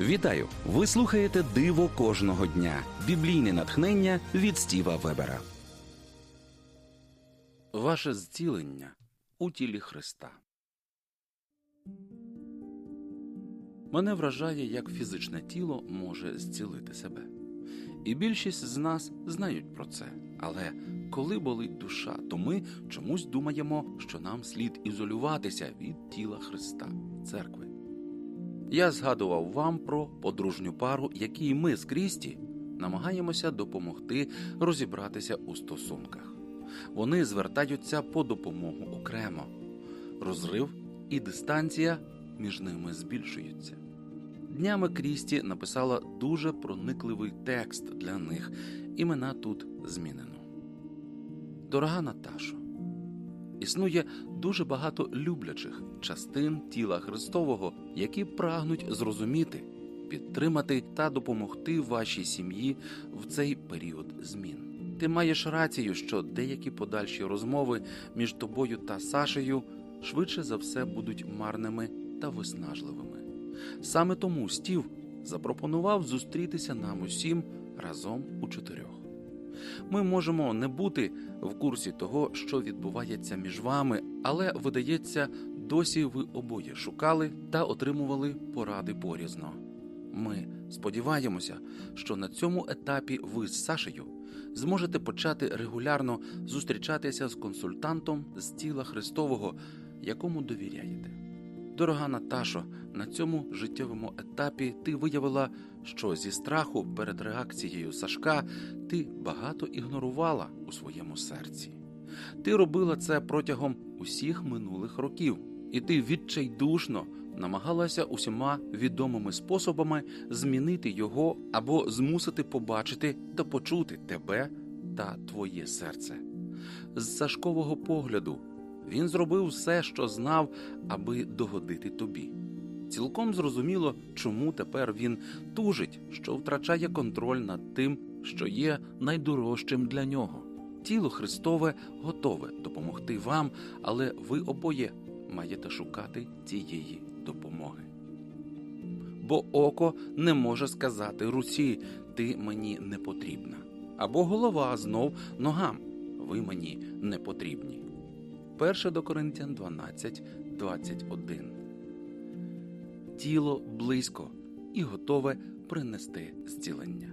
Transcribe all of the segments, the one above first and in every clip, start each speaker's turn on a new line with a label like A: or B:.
A: Вітаю! Ви слухаєте Диво кожного дня. Біблійне натхнення від Стіва Вебера. Ваше зцілення у тілі Христа. Мене вражає, як фізичне тіло може зцілити себе. І більшість з нас знають про це. Але коли болить душа, то ми чомусь думаємо, що нам слід ізолюватися від тіла Христа, церкви. Я згадував вам про подружню пару, якій ми з Крісті намагаємося допомогти розібратися у стосунках. Вони звертаються по допомогу окремо. Розрив і дистанція між ними збільшуються. Днями Крісті написала дуже проникливий текст для них. Імена тут змінено. Дорога Наташо, існує дуже багато люблячих частин тіла Христового, які прагнуть зрозуміти, підтримати та допомогти вашій сім'ї в цей період змін. Ти маєш рацію, що деякі подальші розмови між тобою та Сашею швидше за все будуть марними та виснажливими. Саме тому Стів запропонував зустрітися нам усім разом у чотирьох. Ми можемо не бути в курсі того, що відбувається між вами, але видається, досі ви обоє шукали та отримували поради порізно. Ми сподіваємося, що на цьому етапі ви з Сашею зможете почати регулярно зустрічатися з консультантом з тіла Христового, якому довіряєте. Дорога Наташо, на цьому життєвому етапі ти виявила, що зі страху перед реакцією Сашка ти багато ігнорувала у своєму серці. Ти робила це протягом усіх минулих років, і ти відчайдушно намагалася усіма відомими способами змінити його або змусити побачити та почути тебе та твоє серце. З Сашкового погляду він зробив все, що знав, аби догодити тобі. Цілком зрозуміло, чому тепер він тужить, що втрачає контроль над тим, що є найдорожчим для нього. Тіло Христове готове допомогти вам, але ви обоє маєте шукати цієї допомоги. Бо око не може сказати Русі, ти мені не потрібна, або голова знов ногам, ви мені не потрібні. 1 до Коринтян 12, 21. Тіло близько і готове принести зцілення.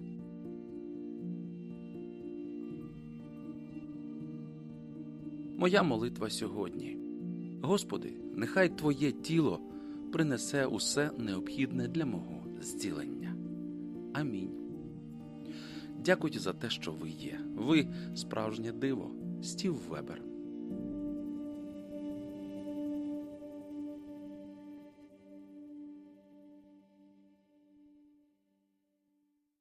A: Моя молитва сьогодні. Господи, нехай Твоє тіло принесе усе необхідне для мого зцілення. Амінь. Дякую за те, що ви є. Ви справжнє диво, Стів Вебер.